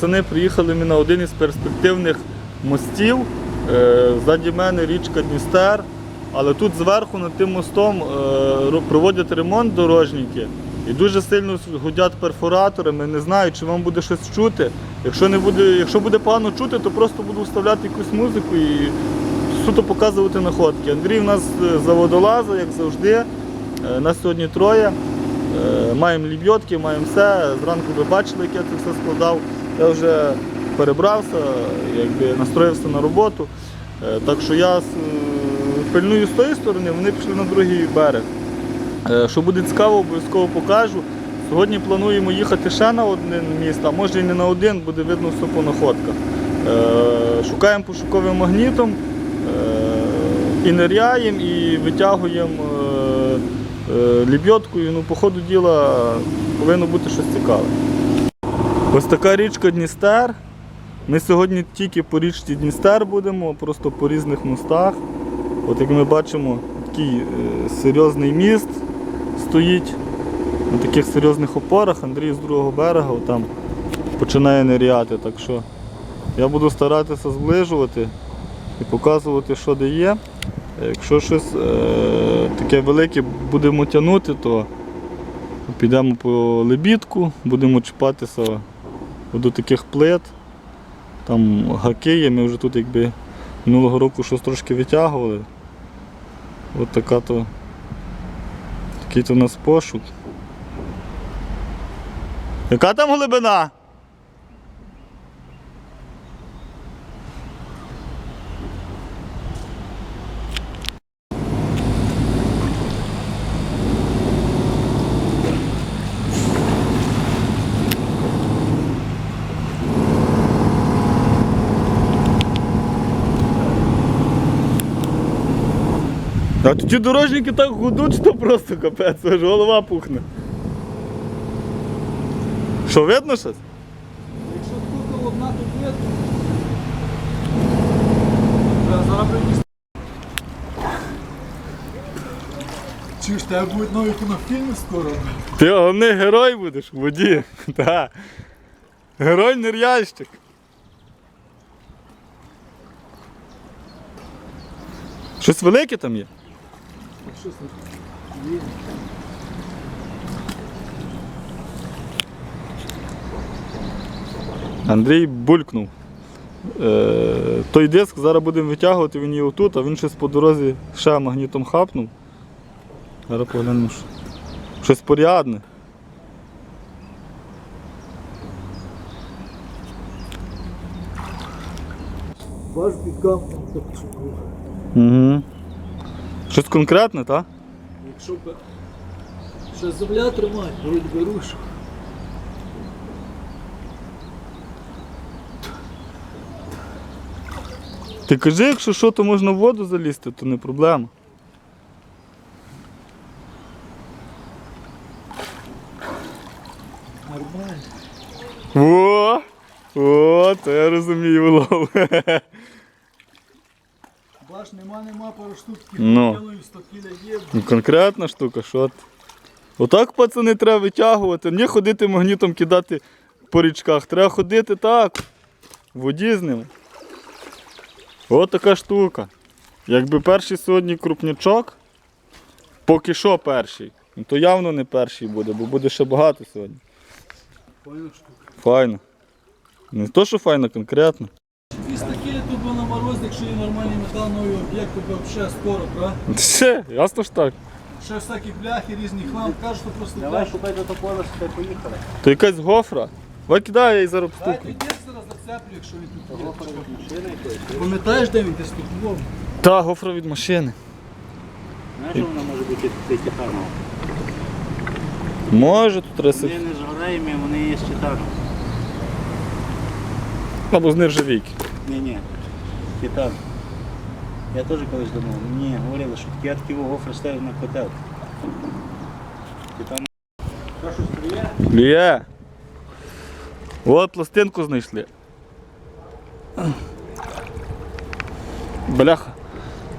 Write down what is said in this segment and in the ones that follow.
пацани, приїхали ми на один із перспективних мостів. Е, Ззаді мене річка Дністер. Але тут зверху над тим мостом е, проводять ремонт дорожники і дуже сильно гудять перфоратори. Ми не знаю, чи вам буде щось чути. Якщо не буде, якщо буде погано чути, то просто буду вставляти якусь музику і суто показувати находки. Андрій у нас е, за водолаза, як завжди. Нас сьогодні троє. Маємо лібьотки, маємо все. Зранку ви бачили, як я це все складав. Я вже перебрався, якби настроївся на роботу. Е, Так що я е, пильную з тої сторони, вони пішли на другий берег. Е, Що буде цікаво, обов'язково покажу. Сьогодні плануємо їхати ще на один міст, а може і не на один, буде видно все по находках. Шукаємо пошуковим магнітом, і ниряємо, і витягуємо е. Ну, по ходу діла повинно бути щось цікаве. Ось така річка Дністер. Ми сьогодні тільки по річці Дністер будемо, просто по різних мостах. От як ми бачимо, такий е, серйозний міст стоїть на таких серйозних опорах. Андрій з другого берега там починає ниряти. Так що я буду старатися зближувати і показувати, що де є. Якщо щось е, таке велике будемо тягнути, то підемо по лебідку, будемо чіпатися до таких плит. Там гаки ми вже тут якби минулого року щось трошки витягували. От така то такий то у нас пошук. Яка там глибина? А ті дорожники так гудуть, що просто капець, аж голова пухне. Що, видно щось? Якщо тут одна, то видно. Зараз. Чи ж тебе будуть нові кінофільми скоро? Ти головний герой будеш воді. Так. Герой нерящик. Щось велике там є? Щось є. Андрій булькнув. Е, той диск зараз будемо витягувати, він є отут, а він щось по дорозі ще магнітом хапнув. Зараз поглянемо. що- Щось порядне. Ваш підкам. Угу. Щось конкретне, так? Якщо б ще земля тримає, вроді би рушу. Ти кажи, якщо що, то можна в воду залізти, то не проблема. Нормально. О! О, то я розумію улов. Пару штук Ну. кілою 100 кіля є. Ну, Конкретна штука, що ти? Отак, пацани, треба витягувати. Мені ходити магнітом кидати по річках. Треба ходити так. В воді з ними. От така штука. Якби перший сьогодні крупнячок, поки що перший, ну, то явно не перший буде, бо буде ще багато сьогодні. Файна штука. Файно. Не то, що файно, конкретно. 200 кіля тут би на морозі, якщо є нормальний метал, новий об'єкт, то взагалі скоро, правда? Ще, ясно ж так. Ще всякі бляхи, різні хлам, кажуть, що просто Давай бляхи. шукай до топора, що поїхали. То якась гофра. Давай кидай, я її зараз Дай стукну. тоді зараз зацеплю, якщо він тут є. Машини якоїсь. Пам'ятаєш, де він десь тут був? Та, гофра від машини. Знаєш, що вона може бути титаном? Може, тут. Вони не згораємі, вони є з титаном. Або з нержавійки. Ні-ні, титан. Я теж колись думав, мені говорили, що такі гофри ставив на котел. Титан. Що щось приє? Є. От пластинку знайшли. Бляха.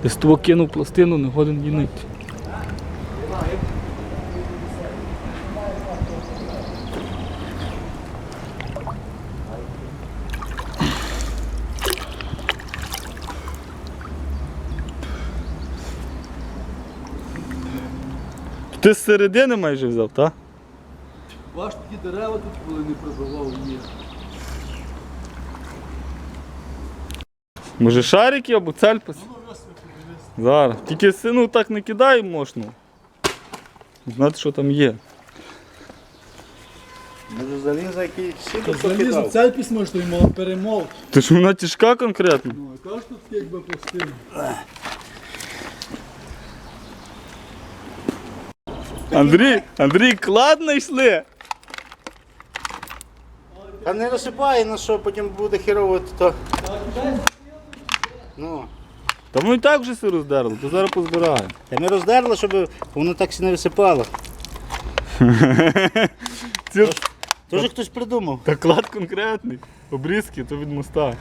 Десь того кинув пластину, не годен її знайти. Ти з середини майже взяв, так? Ваш такі дерева тут коли не пробивав є. Може шарики або цельпис? Зараз. Тільки сину так не кидай мощно. Знати, що там є. Може заліза якийсь сіду Залізо, покидав. цей письмо, що йому перемов. Ти ж вона тяжка конкретно. Ну, а кажеш тут якби пластина. Андрій, Андрій, клад знайшли. А не розсипай, на що потім буде херово, то. Ну. Та воно і так вже все роздерло, то зараз позбираю. Та ми роздерли, щоб воно так не висипало. Ці... Тоже хтось придумав. Та клад конкретний. Обрізки, то від моста.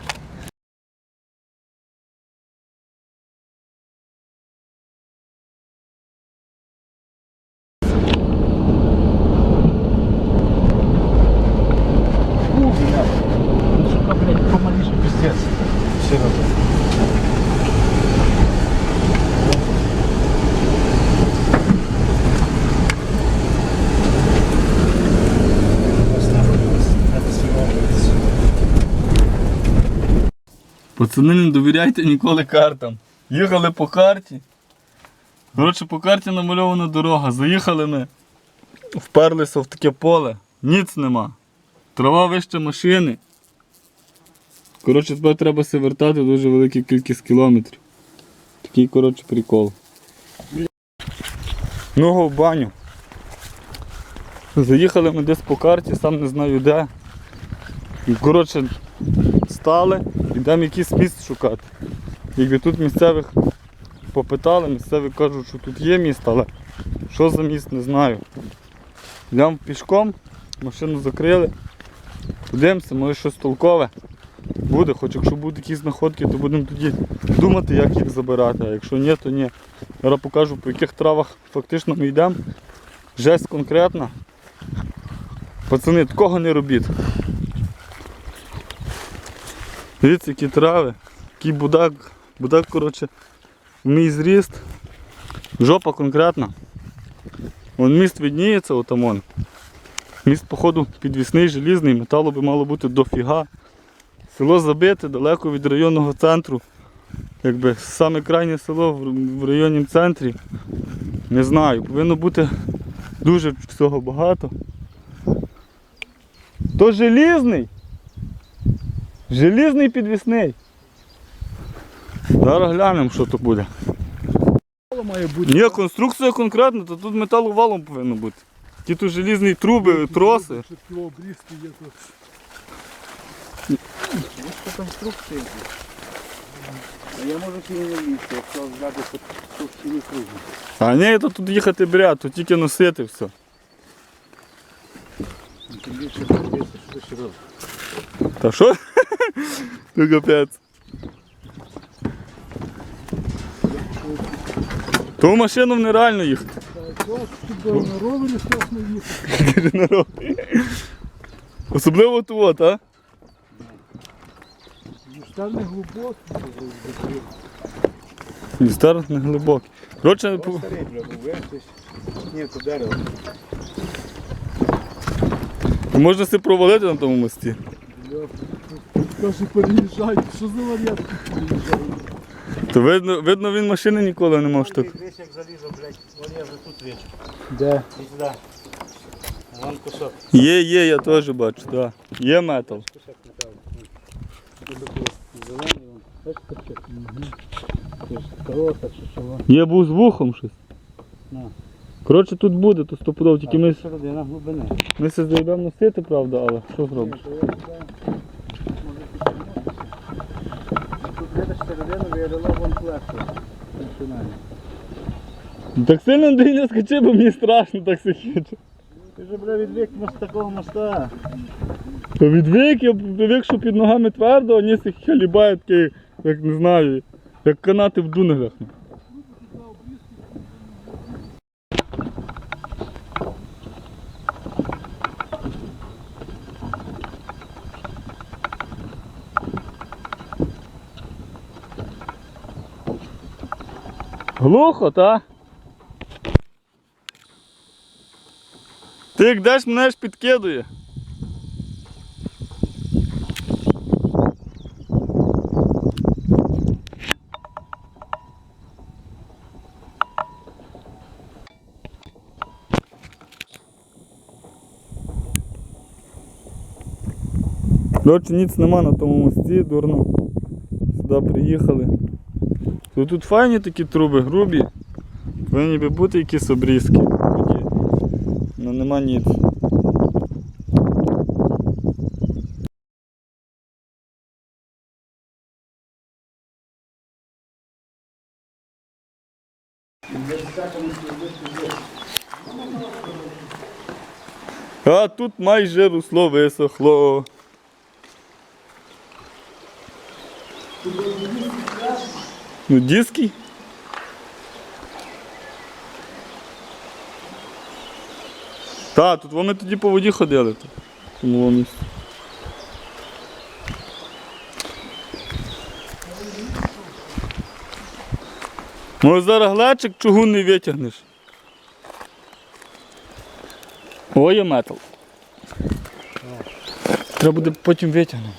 Пацани, не довіряйте ніколи картам. Їхали по карті. Коротше, по карті намальована дорога. Заїхали ми, вперлися в таке поле. Ніц нема. Трава вище машини. Коротше, тепер треба се вертати дуже велику кількість кілометрів. Такий, коротше, прикол. Ногу в баню. Заїхали ми десь по карті, сам не знаю де. І, Коротше, стали, йдемо якийсь міст шукати. Якби тут місцевих попитали, місцеві кажуть, що тут є міст, але що за міст, не знаю. Йдемо пішком, машину закрили, подивимося, може щось толкове буде, хоч якщо будуть якісь знаходки, то будемо тоді думати, як їх забирати, а якщо ні, то ні. Зараз покажу, по яких травах фактично ми йдемо. Жесть конкретна. Пацани, такого не робіть. Дивіться, які трави, який будак, будак, коротше, мій зріст. Жопа конкретна. Вон міст відніється, отамон. Міст, походу, підвісний, желізний, металу би мало бути дофіга. Село забите, далеко від районного центру. Якби саме крайнє село в районному центрі. Не знаю, повинно бути дуже всього багато. То желізний. Желізний підвісний. Зараз глянемо, що то буде. має бути. Ні, конструкція конкретна, то тут металовалом повинно бути. Ті тут желізні труби, троси. Ось по конструкції. Я можу кілька не лізти, якщо взяти по товщині кругу. А ні, то тут їхати бряд, тут тільки носити все. Та що? Ну капець. Ту машину нереально їхати. Тут на ровері страшно їхати. Каже, народ. Особливо тут, а? Муштар не глибокий. Містер не глибокий. Коротше, по-. Ні, то дерево. можна себе провалити на тому мості. Каже, переїжджають. Що за варіант переїжджають? То видно, видно він машини ніколи не мав штук. Дивись, як залізо, блядь. Вон я вже тут вічу. Де? І сюди. Вон кусок. Є, є, я теж бачу, так. Да. Є метал. Кусок металу. Зелений, вон. Бачиш? Це Корота чи вон. Є був з вухом щось. На. Коротше, тут буде, то стопудов, тільки ми, Середина глибини. ми се зайдемо носити, правда, але що зробиш? То я сюди, може, підніматися. Тут середину, вирило вон плесо. Починає. Так сильно Андрій не скачи, бо мені страшно так сихіти. Ти вже, бля, відвик з такого моста. То відвик, я відвик, що під ногами твердо, а ніс їх халібає такий, як не знаю, як канати в джунглях. Глухо, та? Ти як деш мене ж підкидує. Коротше, ніц нема на тому мості, дурно. Сюди приїхали. Тут, тут файні такі труби, грубі. Повинні би бути якісь обрізки. Ну нема ніц. А тут майже русло висохло. Ну, диски. Так, тут вони тоді по воді ходили. Тому. Може зараз глечик чугун не витягнеш. Ой, є метал. Треба буде потім витягнути.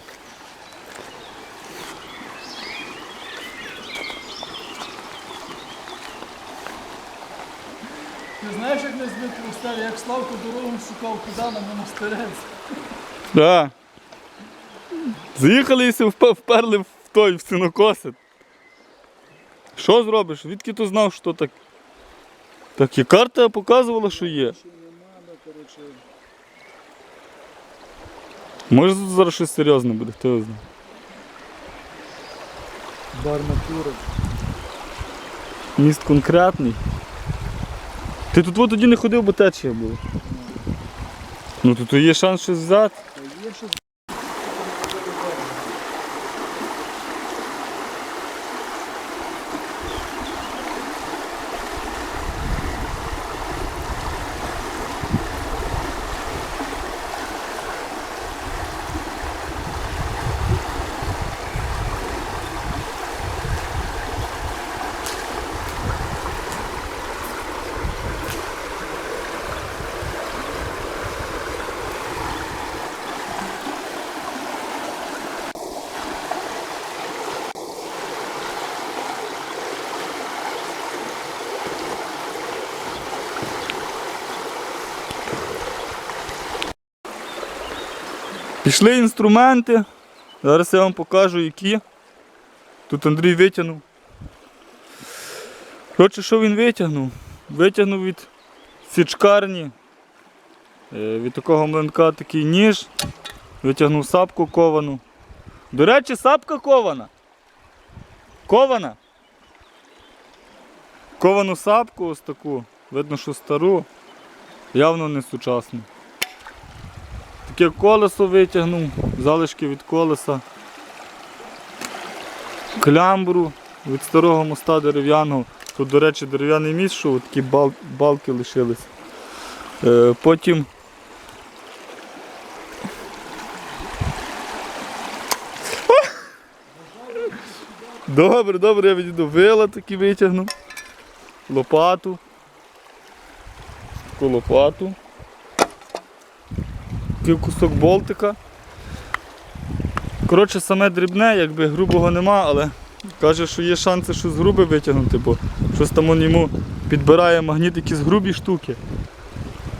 Ти знаєш, як не збив Хрусталь, як Славко дорогу шукав куди на монастирець. Да. Заїхали і се вп- вперли в той в сінокосит. Що зробиш? Відки ти знав, що так? Так і карта показувала, що є. Може зараз щось серйозне буде, хто його знає. Барматура. Міст конкретний. Ти тут от тоді не ходив, бо течія була. Ну тут є шанс щось взяти. Та є щось. Пішли інструменти. Зараз я вам покажу, які. Тут Андрій витягнув. Коротше, що він витягнув? Витягнув від січкарні, е, від такого млинка такий ніж, витягнув сапку ковану. До речі, сапка кована. Кована. Ковану сапку ось таку. Видно, що стару, явно не сучасну. Таке колесо витягнув, залишки від колеса, клямбру від старого моста дерев'яного. Тут, до речі, дерев'яний міст, що такі бал- балки лишились. Е, потім Добре, добре, я відійду. Вила такі витягнув. Лопату. Таку лопату. Такий кусок болтика. Коротше, саме дрібне, якби грубого нема, але каже, що є шанси щось грубе витягнути, бо щось там йому підбирає магніт якісь грубі штуки.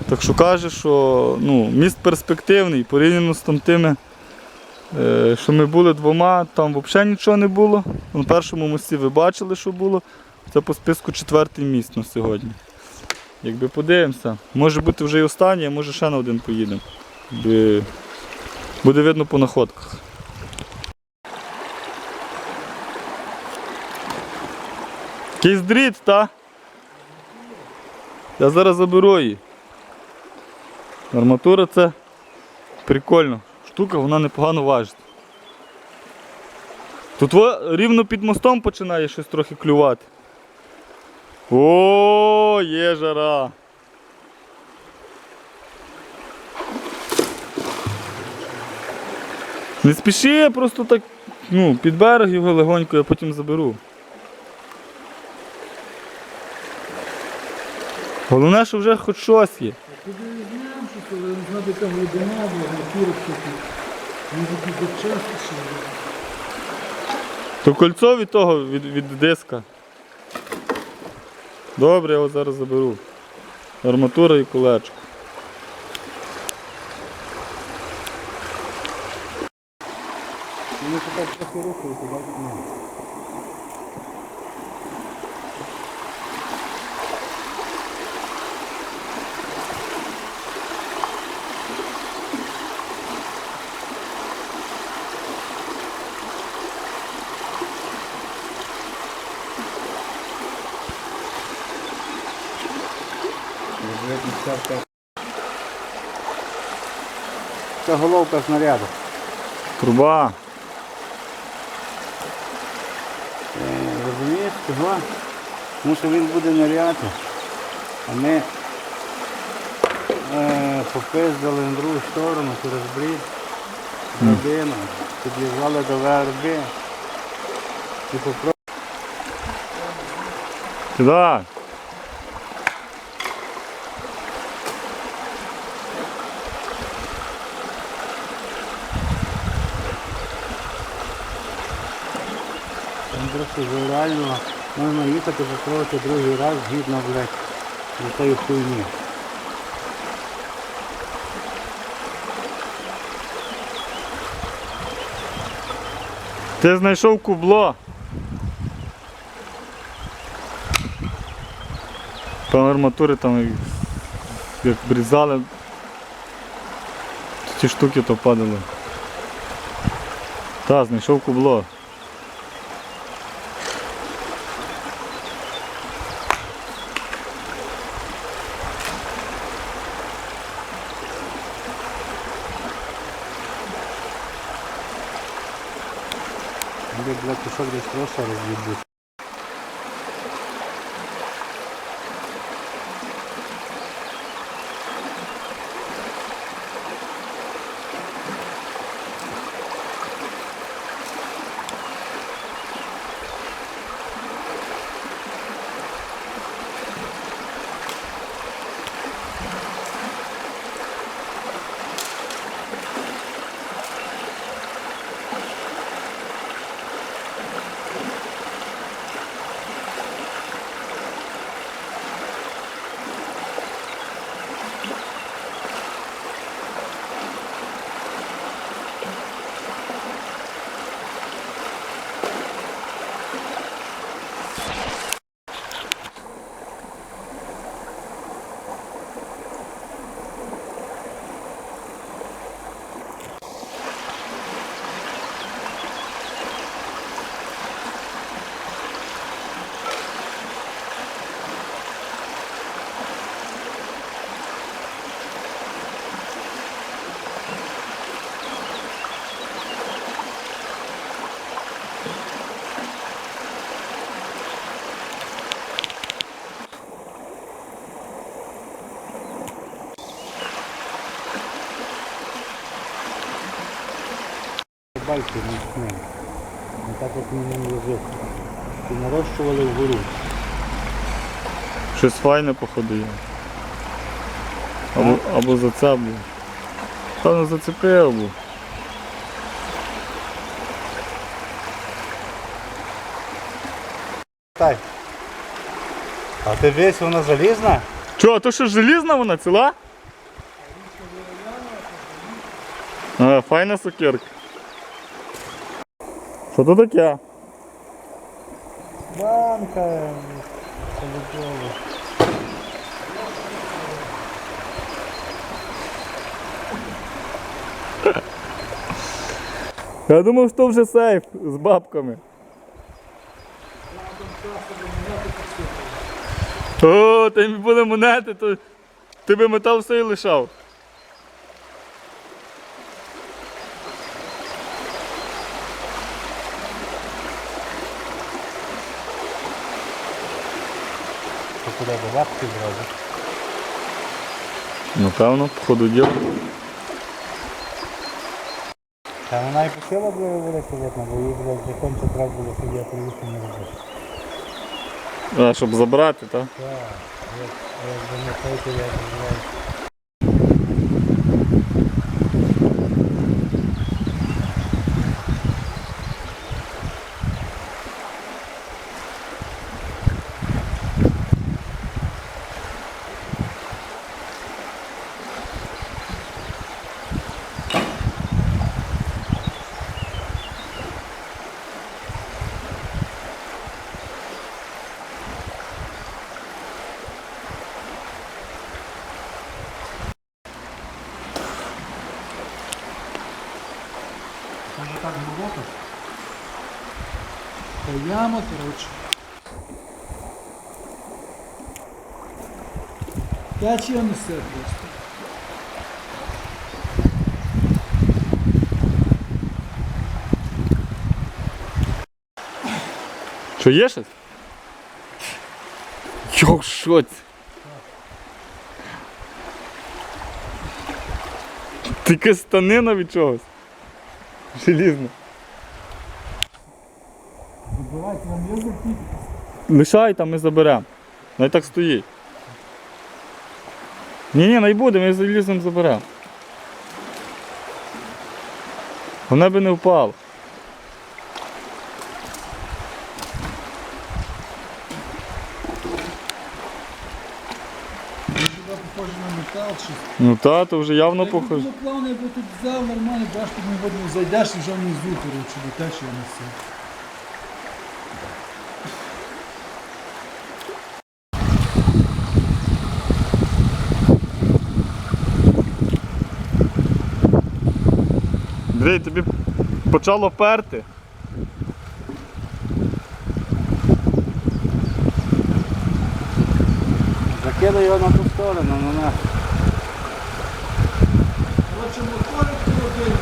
Так що каже, що ну, міст перспективний, порівняно з там тими, е, що ми були двома, там взагалі нічого не було. На першому мості ви бачили, що було. Це по списку четвертий міст на сьогодні. Якби подивимося, може бути вже і останній, а може ще на один поїдемо. Буде видно по находках. Якийсь дріт, та? Я зараз заберу її. Арматура це прикольно. Штука, вона непогано важить. Тут рівно під мостом починає щось трохи клювати. О, є жара. Не спіши, я просто так ну, під берег його легонько, я потім заберу. Головне, що вже хоч щось є. Куди візьмемо? але не знаю, яка глибина, бо. Може бути. То кольцо від того, від, від диска. Добре, я його зараз заберу. Арматура і колечко. Вони тепер трохи рухаються, так? Ну. Це головка снаряду. Труба. Чого? Тому що він буде ныряти, а ми е, попиздили на другу сторону через брід, драбину, під'їжджали до ВРБ і попробували. Кидай. Там просто реально можна їхати попробувати другий раз згідно, блядь, до тої хуйні. Ти знайшов кубло. Там арматури там як брізали. Ці штуки то падали. Та, знайшов кубло. Кусок десь просто роз'їбуть. Бальки не ним. Так як ми ним лежить. І нарощували вгору. Щось файне походу є. Або, або зацеплю. Певно зацепив був. Так. А ти весь вона залізна? Чо, а то що желізна вона ціла? А, файна сокирка. Що то таке? Банка. Я думав, що вже сейф з бабками. О, та й були монети, то ти би метал все і лишав. То куди до лапки зразу. Напевно, по ходу діла. Та вона і посила була велика видно, бо їй блядь, законче треба було, я привісно не робив. А, щоб забрати, так? Так, як, як би не пойти, я не знаю. так глибоко. Та яма, коротше. Течія несе просто. Що є щось? Йо, що це? Тільки станина від чогось. Желізно. Забирайте вам язик тільки. Лишай там ми заберемо. Най так стоїть. Ні, ні, най буде, ми залізем заберемо. Вона би не впала. Похоже на метал чи Ну та, то вже явно Якби похоже. було плавно, я б тут взяв нормально, бачиш, тут не водно зайдеш і вже внизу, коротше, до течія несе. Диви, тобі почало перти. Закидай його на ту сторону, на нас. Коротше, моторик робив.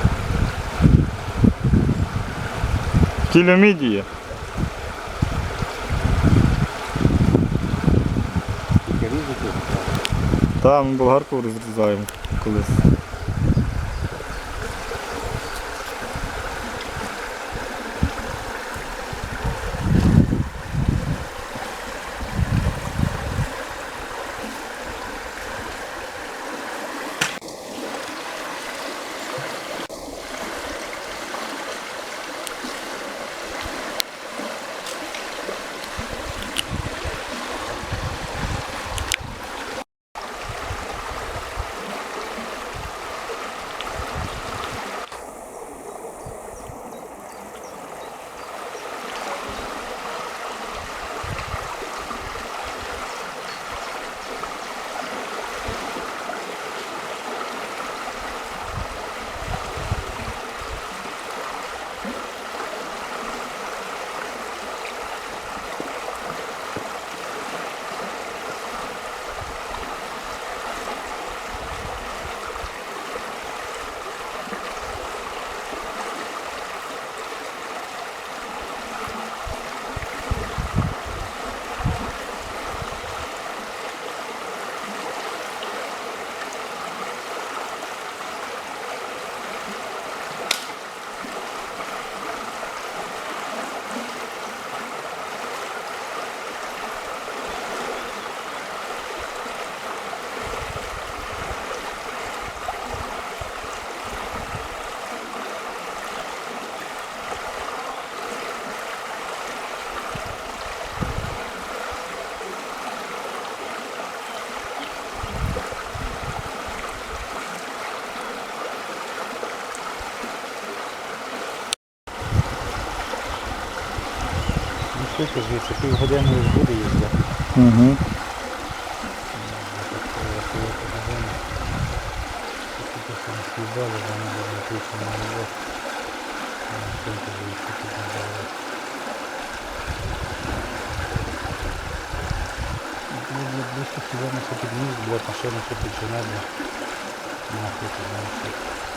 Кіломідія. Тільки різати. Та, ми болгарку розрізаємо колись. Швидко звідси, півгодини вже буде їздити. Угу. Сьогодні це підніс, блядь, машина що починає, блядь. Нахуй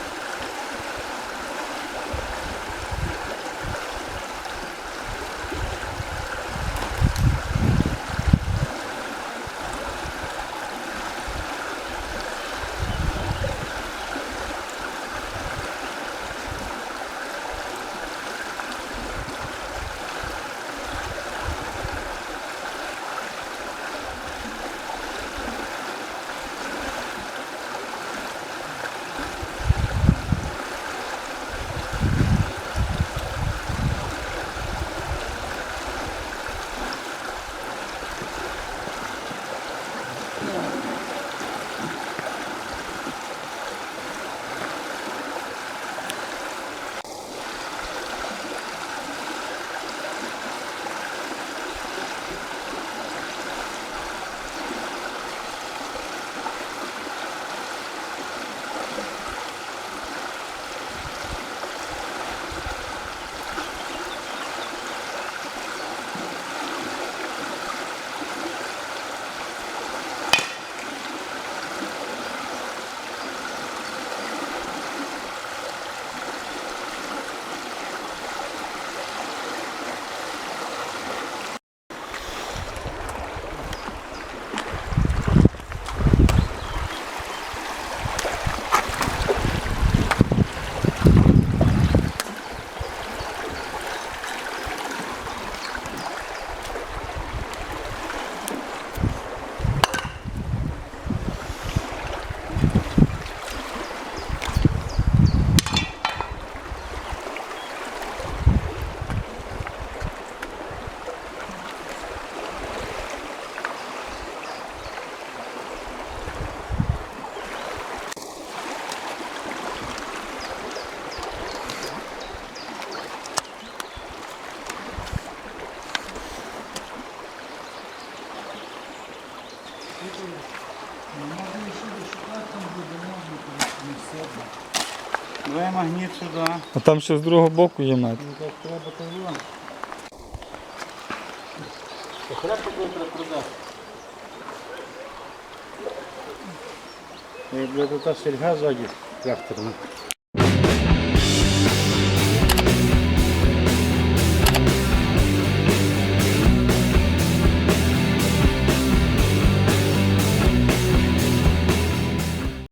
магніт сюди. А там ще з другого боку є мед. Ну так треба того. Хреб такий треба продати. Як буде та сільга ззаді тракторна.